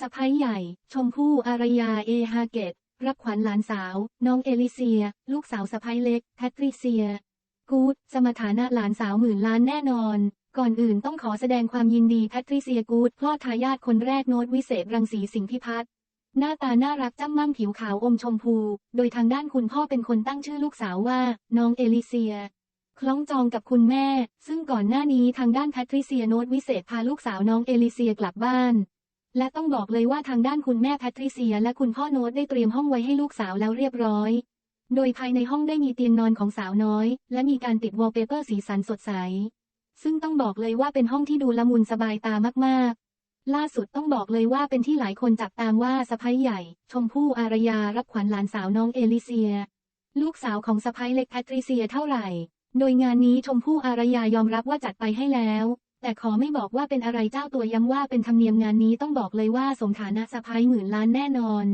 สะพ้ยใหญ่ ชมพู่อารยาเอฮาเกต รับขวัญหลานสาว น้องเอลิเซีย ลูกสาวสะพ้ยเล็ก แพทริเซีย กูดสมฐานะหลานสาวหมื่นล้านแน่นอน ก่อนอื่นต้องขอแสดงความยินดีแพทริเซียกูดคลอดทายาทคนแรกโน้ตวิเศษรังสีสิงหพิพัฒน์หน้าตาน่ารักจ้ำม่ำผิวขาวอมชมพู โดยทางด้านคุณพ่อเป็นคนตั้งชื่อลูกสาวว่า น้องเอลิเซีย คล้องจองกับคุณแม่ ซึ่งก่อนหน้านี้ทางด้านแพทริเซียโนตวิเศษพาลูกสาวน้องเอลิเซียกลับบ้าน และต้องบอกเลยว่าทางด้านคุณแม่แพทริเซียและคุณพ่อโน้ตได้เตรียมห้องไว้ให้ลูกสาวแล้วเรียบร้อย โดยภายในห้องได้มีเตียงนอนของสาวน้อย และมีการติดวอลเปเปอร์สีสันสดใส ซึ่งต้องบอกเลยว่าเป็นห้องที่ดูละมุนสบายตามากๆ ล่าสุดต้องบอกเลยว่าเป็นที่หลายคนจับตามว่าสะพ้ยใหญ่ ชมพู่อารยารับขวัญหลานสาวน้องเอลิเซีย ลูกสาวของสะพ้ยเล็กแพทริเซียเท่าไหร่ โดยงานนี้ชมพู่อารยายอมรับว่าจัดไปให้แล้ว แต่ขอไม่บอกว่าเป็นอะไรเจ้าตัวย้ำว่าเป็นธรรมเนียมงานนี้ต้องบอกเลยว่าสมฐานะสะพ้ยหมื่นล้านแน่นอน